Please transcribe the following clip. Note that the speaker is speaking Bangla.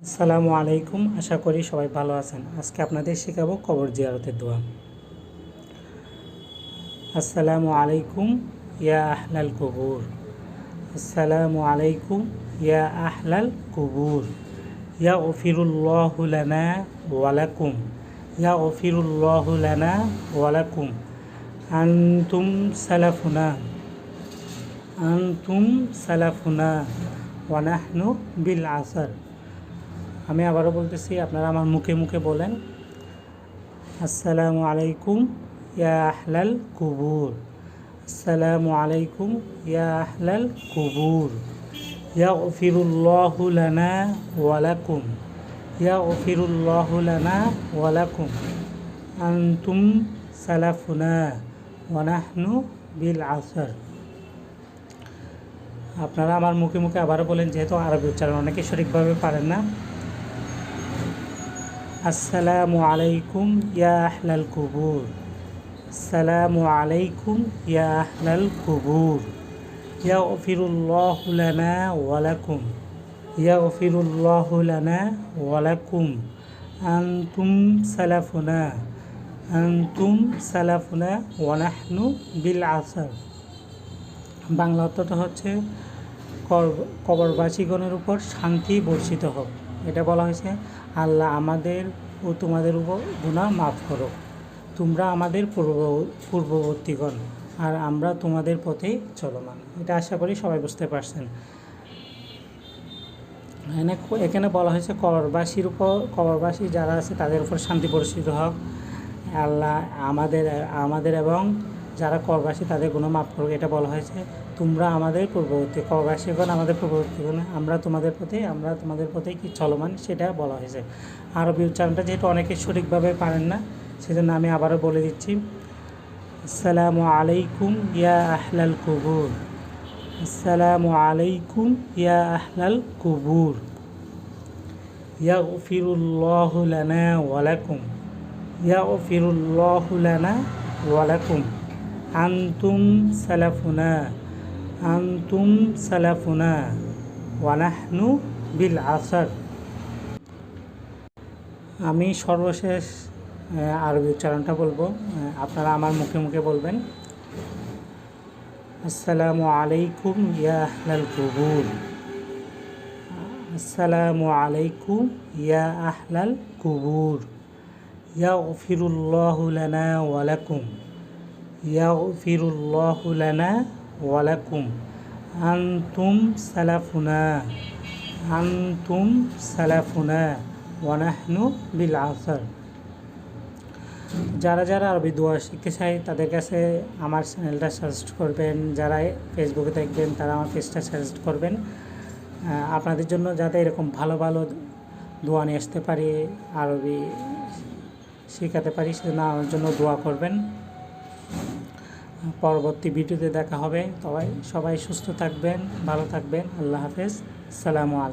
আসসালামু আলাইকুম, আশা করি সবাই ভালো আছেন। আজকে আপনাদের শেখাবো কবর জিয়ারতের দোয়া। আসসালামু আলাইকুম, ইয়া আহলাল কুবুর। আসসালামু আলাইকুম, ইয়া আহলাল কুবুর। ইয়া ওফিরুল্লাহু লানা ওয়ালাকুম ইয়া ওফিরুল্লাহু লানা ওয়ালাকুম আনতুম সালাফুনা। আনতুম সালাফুনা। ওয়ানাহনু বিল আসর। আমি আবারও বলতেছি, আপনারা আমার মুখে মুখে বলেন, আসসালামু আলাইকুম ইয়া আহলাল কুবুর। আসসালামু আলাইকুম ইয়া আহলাল কুবুর। ইয়া ওফিরুল্লাহু লানা ওয়ালাকুম ইয়া ওফিরুল্লাহু লানা ওয়ালাকুম আনতুম সালাফুনা ওয়ানাহনু বিল আসর। আপনারা আমার মুখে মুখে আবারও বলেন, যেহেতু আরবি উচ্চারণ, অনেকে সঠিকভাবে পারেন না। আসসালামু আলাইকুম, ইয়া আহলাল কুবুর। আসসালামু আলাইকুম, ইয়া আহলাল কুবুর। ইয়া ওফিরুল্লাহ লানা ওয়ালাকুম ইয়া ওফিরুল্লাহ লানা ওয়ালাকুম আনতুম সালাফুনা। আনতুম সালাফুনা ওয়ানাহনু বিল আসর। বাংলা অর্থটা হচ্ছে কবরবাসীগণের উপর শান্তি বর্ষিত হোক। এটা বলা হয়েছে, আল্লাহ আমাদের ও তোমাদের উপর গুণা মাফ করো তোমরা আমাদের পূর্ব, পূর্ববর্তীগণ আর আমরা তোমাদের পথেই চলমান। এটা আশা করি সবাই বুঝতে পারছেন। এখানে এখানে বলা হয়েছে, কবরবাসীর উপর, কবরবাসী যারা আছে তাদের উপর শান্তি বর্ষিত হোক। আল্লাহ আমাদের আমাদের এবং যারা করবাসী তাদের গুণ মাফ করবে এটা বলা হয়েছে। তোমরা আমাদের পূর্ববর্তী করবাসী করবাসীগণ আমাদের পূর্ববর্তীগণ, আমরা তোমাদের প্রতি, আমরা তোমাদের প্রতি কি চলমান সেটা বলা হয়েছে। আরবি উচ্চারণটা যেহেতু অনেকে সঠিকভাবে পারেন না, সেজন্য আমি আবারও বলে দিচ্ছি। আসসালামু আলাইকুম ইয়া আহলাল কুবুর। আসসালামু আলাইকুম ইয়া আহলাল কুবুর। ইয়াগফিরুল্লাহু লানা ওয়ালাকুম ইয়াগফিরুল্লাহু লানা ওয়ালাকুম আনতুম সালাফুনা আনতুম সালাফুনা ওয়ানাহনু বিল আসার। আমি সর্বশেষ আরবি উচ্চারণটা বলব। আপনারা আমার মুখে মুখে বলবেন। আসসালামু আলাইকুম ইয়া আহলাল কুবুর। আসসালামু আলাইকুম ইয়া আহলাল কুবুর। ইয়াগফিরুল্লাহু লানা ওয়ালাকুম ইয়াগফিরুল্লাহু লানা সালাফুনা। আনতুম সালাফুনা ওয়ানাহনু বিল আসর। যারা যারা আরবি দোয়া শিখতে চায়, তাদের কাছে আমার চ্যানেলটা সাজেস্ট করবেন। যারা ফেসবুকে দেখবেন, তারা আমার পেজটা সাজেস্ট করবেন। আপনাদের জন্য যাতে এরকম ভালো ভালো দোয়া নিয়ে আসতে পারি, আরবি শেখাতে পারি, সেজন্য আমার জন্য দোয়া করবেন। পরবর্তী ভিডিওতে দেখা হবে। সবাই সবাই সুস্থ থাকবেন ভালো থাকবেন। আল্লাহ হাফেজ। সালামু আলাইকুম।